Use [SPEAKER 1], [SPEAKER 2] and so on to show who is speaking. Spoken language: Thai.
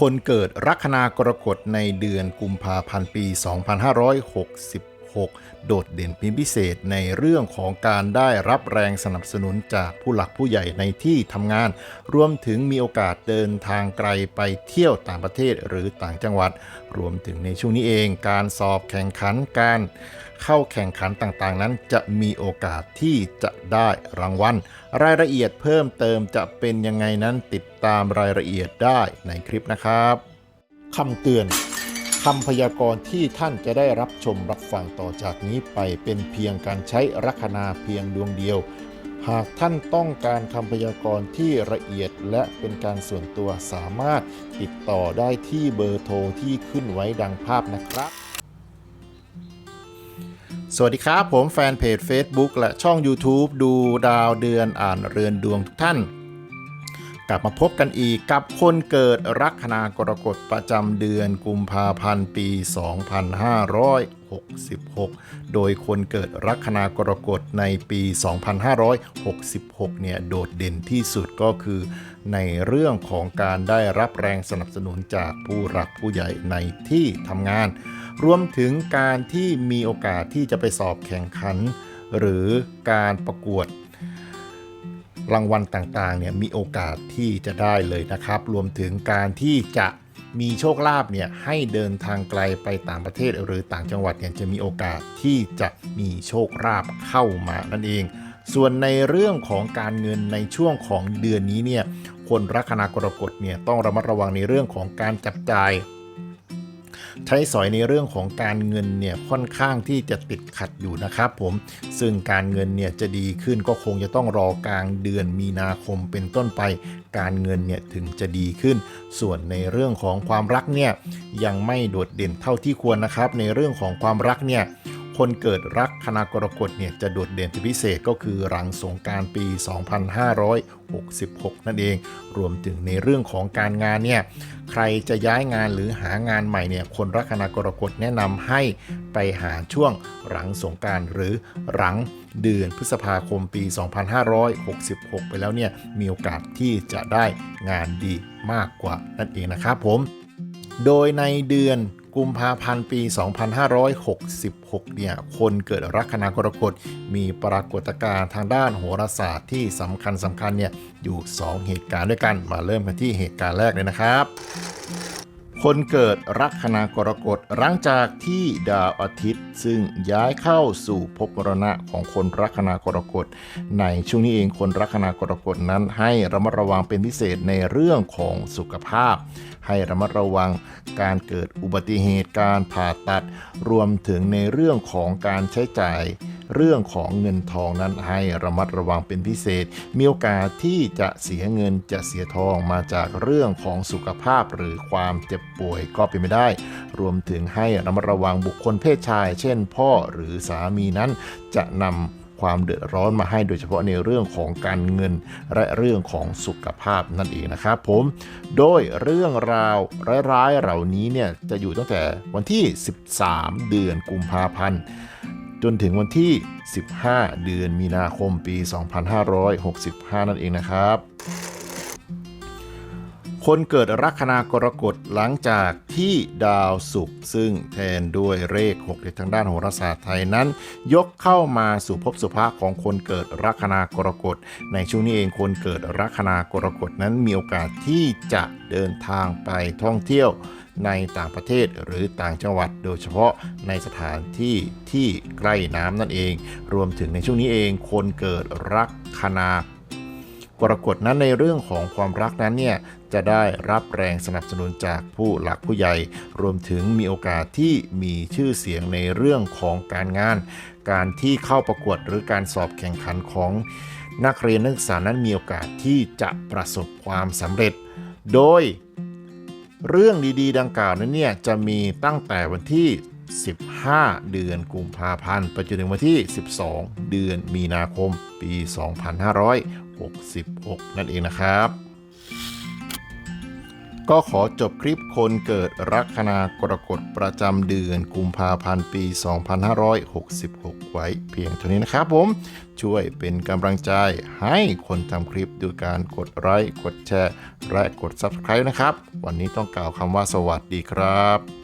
[SPEAKER 1] คนเกิดลัคนากรกฎในเดือนกุมภาพันธ์ปี 66โดดเด่นเป็นพิเศษในเรื่องของการได้รับแรงสนับสนุนจากผู้หลักผู้ใหญ่ในที่ทำงาน รวมถึงมีโอกาสเดินทางไกลไปเที่ยวต่างประเทศหรือต่างจังหวัด รวมถึงในช่วงนี้เอง การสอบแข่งขันการเข้าแข่งขันต่างๆ นั้นจะมีโอกาสที่จะได้รางวัล รายละเอียดเพิ่มเติมจะเป็นยังไงนั้นติดตามรายละเอียดได้ในคลิปนะครับคำเตือน คำพยากรณ์ที่ท่านจะได้รับชมรับฟังต่อจากนี้ไปเป็นเพียงการใช้ลัคนาเพียงดวงเดียว หากท่านต้องการคำพยากรณ์ที่ละเอียดและเป็นการส่วนตัวสามารถติดต่อได้ที่เบอร์โทรที่ขึ้นไว้ดังภาพนะครับ สวัสดีครับ ผมแฟนเพจ Facebook และช่อง YouTube ดูดาวเดือนอ่านเรือนดวงทุกท่าน ลับมาพบกันอีกกับคนเกิดลัคนากรกฎประจำเดือนกุมภาพันธ์ปี 2566 โดยคนเกิดลัคนากรกฎในปี 2566 เนี่ยโดดเด่นที่สุดก็คือ ในเรื่องของการได้รับแรงสนับสนุนจากผู้รักผู้ใหญ่ในที่ทำงาน รวมถึงการที่มีโอกาสที่จะไปสอบแข่งขัน หรือการประกวด รางวัลต่างๆเนี่ยมีโอกาสที่จะได้เลยนะครับ รวมถึงการที่จะมีโชคลาภเนี่ยให้เดินทางไกลไปต่างประเทศหรือต่างจังหวัดเนี่ยจะมีโอกาสที่จะมีโชคลาภเข้ามานั่นเอง ส่วนในเรื่องของการเงินในช่วงของเดือนนี้เนี่ยคนลัคนากรกฎเนี่ยต้องระมัดระวังในเรื่องของการจับจ่าย ใช้สอยในเรื่องของการเงินเนี่ยค่อนข้างที่จะติดขัดอยู่นะครับผมซึ่งการเงินเนี่ยจะดีขึ้นก็คงจะต้องรอกลางเดือนมีนาคมเป็นต้นไป การเงินเนี่ยถึงจะดีขึ้น ส่วนในเรื่องของความรักเนี่ยยังไม่โดดเด่นเท่าที่ควรนะครับ ในเรื่องของความรักเนี่ย คนเกิดรักคณากรกฎเนี่ยจะโดดเด่นเป็นพิเศษก็คือหลังสงการปี 2566 นั่นเอง รวมถึงในเรื่องของการงานเนี่ย ใครจะย้ายงานหรือหางานใหม่เนี่ย คนลักคนากรกฎแนะนำให้ไปหาช่วงหลังสงการหรือหลังเดือนพฤษภาคมปี 2566 ไปแล้วเนี่ย มีโอกาสที่จะได้งานดีมากกว่านั่นเองนะครับผม โดยในเดือน กุมภาพันธ์ปี 2566 เนี่ย คนเกิดลัคนากรกฎมีปรากฏการณ์ทางด้านโหราศาสตร์ที่สำคัญสำคัญเนี่ย อยู่ 2 เหตุการณ์ด้วยกัน มาเริ่มกันที่เหตุการณ์แรกเลยนะครับ คนเกิดลัคนากรกฎหลังจากที่ดาวอาทิตย์ ซึ่งย้ายเข้าสู่ภพมรณะของคนลัคนากรกฎในช่วงนี้เองคนลัคนากรกฎนั้นให้ระมัดระวังเป็นพิเศษในเรื่องของสุขภาพ ให้ระมัดระวังการเกิดอุบัติเหตุการผ่าตัด รวมถึงในเรื่องของการใช้จ่าย เรื่องของเงินทองนั้นให้ระมัดระวังเป็นพิเศษ มีโอกาสที่จะเสียเงินจะเสียทองมาจากเรื่องของสุขภาพหรือความเจ็บป่วยก็เป็นไม่ได้ รวมถึงให้ระมัดระวังบุคคลเพศชาย เช่น พ่อหรือสามีนั้นจะนำความเดือดร้อนมาให้โดยเฉพาะในเรื่องของการเงินและเรื่องของสุขภาพนั่นเองนะครับผม โดยเรื่องราวร้ายๆเหล่านี้เนี่ยจะอยู่ตั้งแต่วันที่ 13 เดือนกุมภาพันธ์ จนถึงวันที่ 15 เดือนมีนาคมปี 2565 นั่นเองนะครับ คนเกิดลัคนากรกฎหลังจากที่ดาวศุกร์ซึ่งแทนด้วยเลข6ในทางด้านโหราศาสตร์ไทยนั้น ยกเข้ามาสู่ภพสุภาของคนเกิดลัคนากรกฎ ในช่วงนี้เองคนเกิดลัคนากรกฎนั้นมีโอกาสที่จะเดินทางไปท่องเที่ยว ในต่างประเทศหรือต่างจังหวัด โดยเฉพาะในสถานที่ที่ใกล้น้ำนั่นเอง รวมถึงในช่วงนี้เองคนเกิดลักคนากรกฎนั้นในเรื่องของความรักนั้นเนี่ยจะได้รับแรงสนับสนุนจากผู้หลักผู้ใหญ่ รวมถึงมีโอกาสที่มีชื่อเสียงในเรื่องของการงาน การที่เข้าประกวดหรือการสอบแข่งขันของนักเรียนนักศึกษานั้นมีโอกาสที่จะประสบความสำเร็จ โดย เรื่องดีๆ ดังกล่าวนั้นเนี่ยจะมีตั้งแต่วันที่ 15 เดือนกุมภาพันธ์ไปจนถึงวันที่ 12 เดือนมีนาคมปี 2566 นั่นเองนะครับ ก็ขอจบคลิปคนเกิดลัคนากรกฎประจำเดือนกุมภาพันธ์ปี 2566 ไว้เพียงเท่านี้นะครับผม ช่วยเป็นกำลังใจให้คนทำคลิปด้วยการกดไลค์กดแชร์ และกด Subscribe นะครับ วันนี้ต้องกล่าวคำว่าสวัสดีครับ